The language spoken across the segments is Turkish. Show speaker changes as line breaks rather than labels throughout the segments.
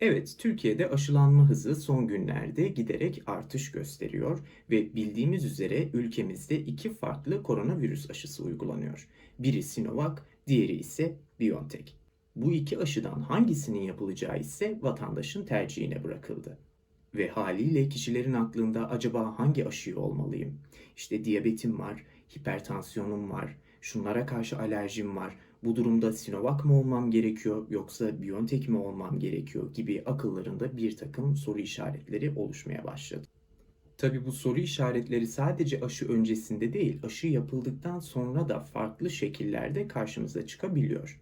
Evet, Türkiye'de aşılanma hızı son günlerde giderek artış gösteriyor ve bildiğimiz üzere ülkemizde iki farklı koronavirüs aşısı uygulanıyor. Biri Sinovac, diğeri ise BioNTech. Bu iki aşıdan hangisinin yapılacağı ise vatandaşın tercihine bırakıldı. Ve haliyle kişilerin aklında acaba hangi aşıyı olmalıyım? İşte diyabetim var, hipertansiyonum var, şunlara karşı alerjim var. Bu durumda Sinovac mı olmam gerekiyor yoksa BioNTech mi olmam gerekiyor gibi akıllarında bir takım soru işaretleri oluşmaya başladı. Tabi bu soru işaretleri sadece aşı öncesinde değil, aşı yapıldıktan sonra da farklı şekillerde karşımıza çıkabiliyor.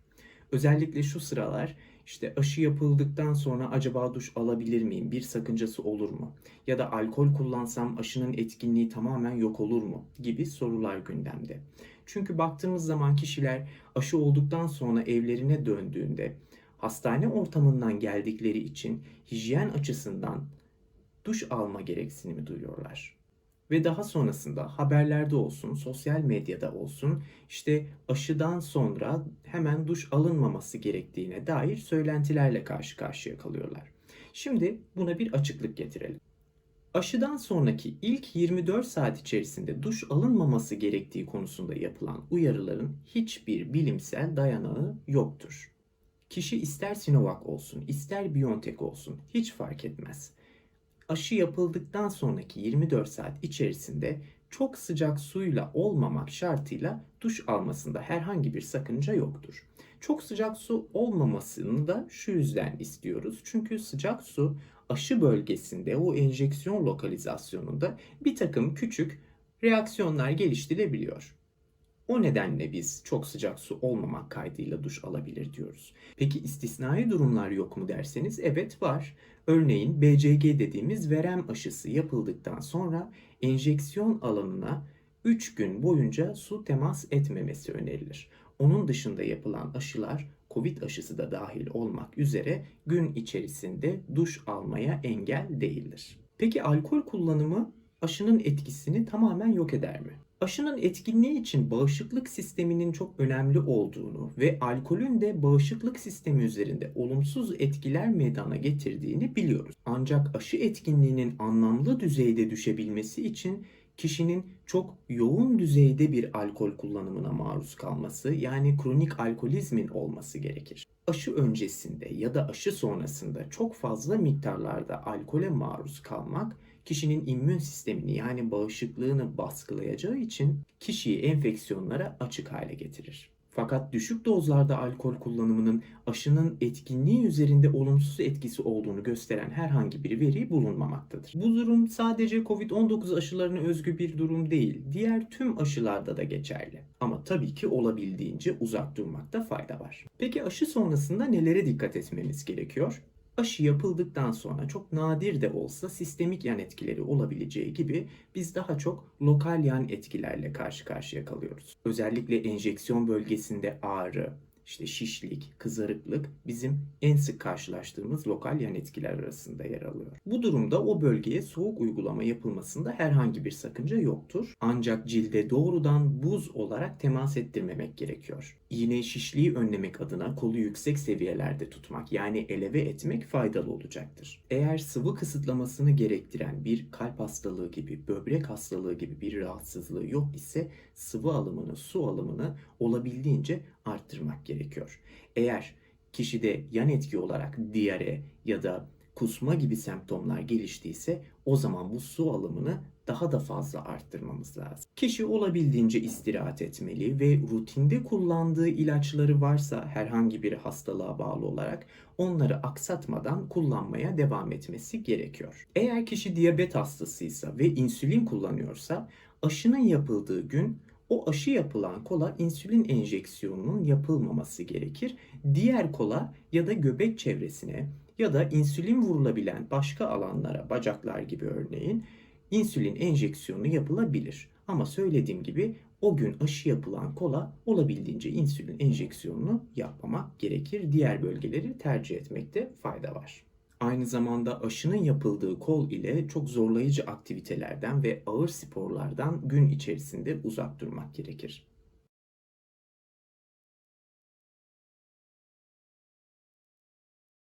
Özellikle şu sıralar işte aşı yapıldıktan sonra acaba duş alabilir miyim? Bir sakıncası olur mu? Ya da alkol kullansam aşının etkinliği tamamen yok olur mu? gibi sorular gündemde. Çünkü baktığımız zaman kişiler aşı olduktan sonra evlerine döndüğünde hastane ortamından geldikleri için hijyen açısından duş alma gereksinimi duyuyorlar. Ve daha sonrasında haberlerde olsun, sosyal medyada olsun işte aşıdan sonra hemen duş alınmaması gerektiğine dair söylentilerle karşı karşıya kalıyorlar. Şimdi buna bir açıklık getirelim. Aşıdan sonraki ilk 24 saat içerisinde duş alınmaması gerektiği konusunda yapılan uyarıların hiçbir bilimsel dayanağı yoktur. Kişi ister Sinovac olsun, ister BioNTech olsun hiç fark etmez. Aşı yapıldıktan sonraki 24 saat içerisinde çok sıcak suyla olmamak şartıyla duş almasında herhangi bir sakınca yoktur. Çok sıcak su olmamasını da şu yüzden istiyoruz. Çünkü sıcak su aşı bölgesinde o enjeksiyon lokalizasyonunda bir takım küçük reaksiyonlar geliştirebiliyor. O nedenle biz çok sıcak su olmamak kaydıyla duş alabilir diyoruz. Peki istisnai durumlar yok mu derseniz evet var. Örneğin BCG dediğimiz verem aşısı yapıldıktan sonra enjeksiyon alanına 3 gün boyunca su temas etmemesi önerilir. Onun dışında yapılan aşılar Covid aşısı da dahil olmak üzere gün içerisinde duş almaya engel değildir. Peki alkol kullanımı aşının etkisini tamamen yok eder mi? Aşının etkinliği için bağışıklık sisteminin çok önemli olduğunu ve alkolün de bağışıklık sistemi üzerinde olumsuz etkiler meydana getirdiğini biliyoruz. Ancak aşı etkinliğinin anlamlı düzeyde düşebilmesi için kişinin çok yoğun düzeyde bir alkol kullanımına maruz kalması yani kronik alkolizmin olması gerekir. Aşı öncesinde ya da aşı sonrasında çok fazla miktarlarda alkole maruz kalmak kişinin immün sistemini yani bağışıklığını baskılayacağı için kişiyi enfeksiyonlara açık hale getirir. Fakat düşük dozlarda alkol kullanımının aşının etkinliği üzerinde olumsuz etkisi olduğunu gösteren herhangi bir veri bulunmamaktadır. Bu durum sadece COVID-19 aşılarına özgü bir durum değil, diğer tüm aşılarda da geçerli. Ama tabii ki olabildiğince uzak durmakta fayda var. Peki aşı sonrasında nelere dikkat etmemiz gerekiyor? Aşı yapıldıktan sonra çok nadir de olsa sistemik yan etkileri olabileceği gibi biz daha çok lokal yan etkilerle karşı karşıya kalıyoruz. Özellikle enjeksiyon bölgesinde ağrı, işte şişlik, kızarıklık bizim en sık karşılaştığımız lokal yan etkiler arasında yer alıyor. Bu durumda o bölgeye soğuk uygulama yapılmasında herhangi bir sakınca yoktur. Ancak cilde doğrudan buz olarak temas ettirmemek gerekiyor. İğne şişliği önlemek adına kolu yüksek seviyelerde tutmak yani eleve etmek faydalı olacaktır. Eğer sıvı kısıtlamasını gerektiren bir kalp hastalığı gibi, böbrek hastalığı gibi bir rahatsızlığı yok ise sıvı alımını, su alımını olabildiğince arttırmak gerekiyor. Eğer kişide yan etki olarak diyare ya da kusma gibi semptomlar geliştiyse o zaman bu su alımını daha da fazla arttırmamız lazım. Kişi olabildiğince istirahat etmeli ve rutinde kullandığı ilaçları varsa herhangi bir hastalığa bağlı olarak onları aksatmadan kullanmaya devam etmesi gerekiyor. Eğer kişi diyabet hastasıysa ve insülin kullanıyorsa aşının yapıldığı gün o aşı yapılan kola insülin enjeksiyonunun yapılmaması gerekir. Diğer kola ya da göbek çevresine ya da insülin vurulabilen başka alanlara, bacaklar gibi örneğin insülin enjeksiyonu yapılabilir. Ama söylediğim gibi o gün aşı yapılan kola olabildiğince insülin enjeksiyonunu yapmamak gerekir. Diğer bölgeleri tercih etmekte fayda var. Aynı zamanda aşının yapıldığı kol ile çok zorlayıcı aktivitelerden ve ağır sporlardan gün içerisinde uzak durmak gerekir.